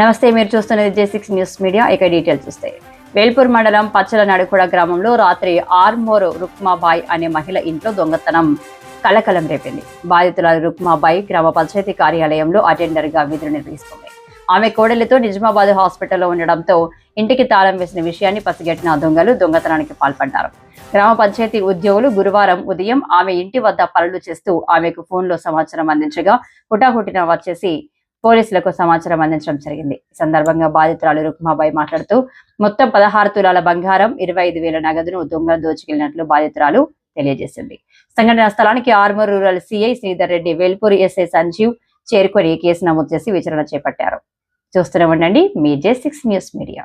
నమస్తే మీరు చూస్తున్నది జే సిక్స్ న్యూస్ మీడియా ఇక డీటెయిల్స్ చూస్తే. వేల్పూర్ మండలం పచ్చల నడుకుడ గ్రామంలో రాత్రి ఆర్మోర్ రుక్మాబాయ్ అనే మహిళ ఇంట్లో దొంగతనం కలకలం రేపింది. బాధితుల రుక్మాబాయ్ గ్రామ పంచాయతీ కార్యాలయంలో అటెండర్గా విధులు నిర్వహిస్తుంది. ఆమె కోడలితో నిజామాబాద్ హాస్పిటల్లో ఉండడంతో ఇంటికి తాళం వేసిన విషయాన్ని పసిగట్టిన దొంగలు దొంగతనానికి పాల్పడ్డారు. గ్రామ పంచాయతీ ఉద్యోగులు గురువారం ఉదయం ఆమె ఇంటి వద్ద పనులు చేస్తూ ఆమెకు ఫోన్లో సమాచారం అందించగా హుటాహుటిన వచ్చేసి పోలీసులకు సమాచారం అందించడం జరిగింది. ఈ సందర్భంగా బాధితురాలు రుక్మాబాయి మాట్లాడుతూ మొత్తం పదహారు తులాల బంగారం ఇరవై ఐదు వేల నగదును దొంగలు దోచుకెళ్ళినట్లు బాధితురాలు తెలియజేసింది. సంఘటన స్థలానికి ఆర్మూర్ రూరల్ సిఐ శ్రీధర్ రెడ్డి వేల్పూరి ఎస్ఐ సంజీవ్ చేరుకొని కేసు నమోదు చేసి విచారణ చేపట్టారు. చూస్తూనే ఉండండి మీ జే సిక్స్ న్యూస్ మీడియా.